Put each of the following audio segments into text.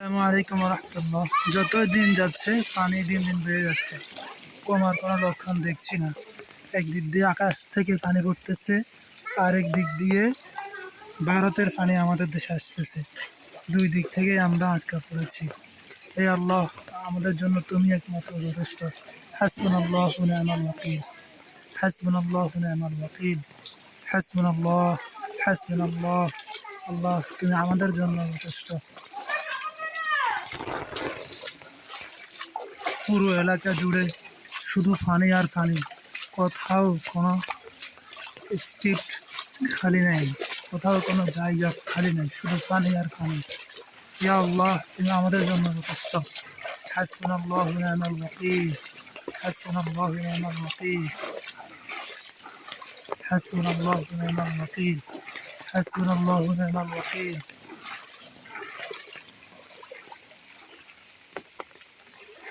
আসসালামু আলাইকুম রহমতুল্লাহ যত দিন যাচ্ছে, পানি দিন দিন বেড়ে যাচ্ছে। কমার কোনো লক্ষণ দেখছি না। একদিক দিয়ে আকাশ থেকে পানি পড়তেছে, আরেক দিক দিয়ে ভারতের পানি আমাদের দেশে আসতেছে। দুই দিক থেকে আমরা আটকা পড়েছি। এই আল্লাহ, আমাদের জন্য তুমি একমাত্র যথেষ্ট। হাসবুন আল্লাহ আমার ওয়াকিল। হাসবুন আল্লাহ আমার ওয়াকিল। হাসবুন আল্লাহ হাসবুন আল্লাহ আল্লাহ, তুমি আমাদের জন্য যথেষ্ট। পুরো এলাকা জুড়ে শুধু ফানি আর ফানি। কোথাও কোনো স্ট্রিট খালি নেই। কোথাও কোনো জায়গা খালি নেই। শুধু ফানি আর ফানি। ইয়া আল্লাহ, তুমি আমাদের জন্য যথেষ্ট। হাসন আল্লাহ নিয়ামাল ওয়াকিল। হাসন আল্লাহ নিয়ামাল হাসন আল্লাহ নিয়ামাল হাসন আল্লাহ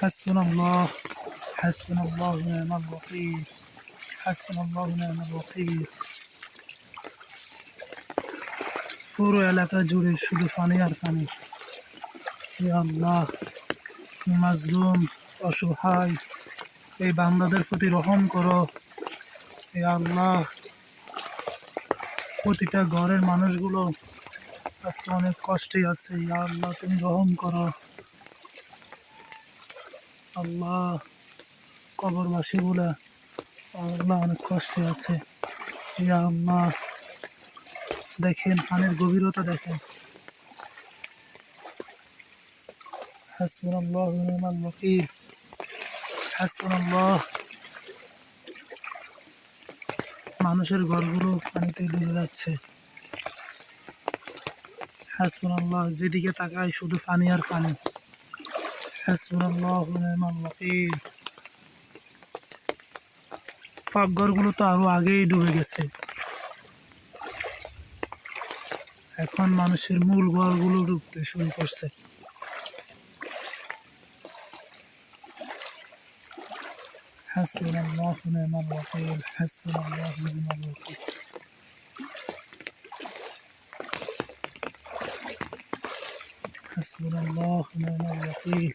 حسبنا الله حسبنا الله ونعم الوكيل حسبنا الله ونعم الوكيل পুরো এলাকা জুড়ে শুধু পানি আর পানি হে আল্লাহ তুমি মাজলুম অসহায় এই বান্দাদের প্রতি রহম করো হে আল্লাহ প্রতিটা ঘরের মানুষগুলো আজকে অনেক কষ্টে আছে ইয়া আল্লাহ তুমি রহম করো আল্লাহ কবরবাসী বলে আল্লাহ অনেক কষ্টে আছে। ইয়া আল্লাহ দেখেন পানির গভীরতা দেখেন। মানুষের ঘরগুলো পানিতে ডুবে যাচ্ছে। হাসবুনাল্লাহ, যেদিকে তাকায় শুধু পানি আর পানি। হাসবুনাল্লাহ ওয়া নি'মাল ওয়াকিল পাকঘরগুলো তো আরো আগেই ডুবে গেছে এখন মানুষের মূল ঘরগুলো ডুবতে শুরু করছে حسبنا الله ونعم الوكيل حسبنا الله ونعم الوكيل حسبنا الله ونعم الوكيل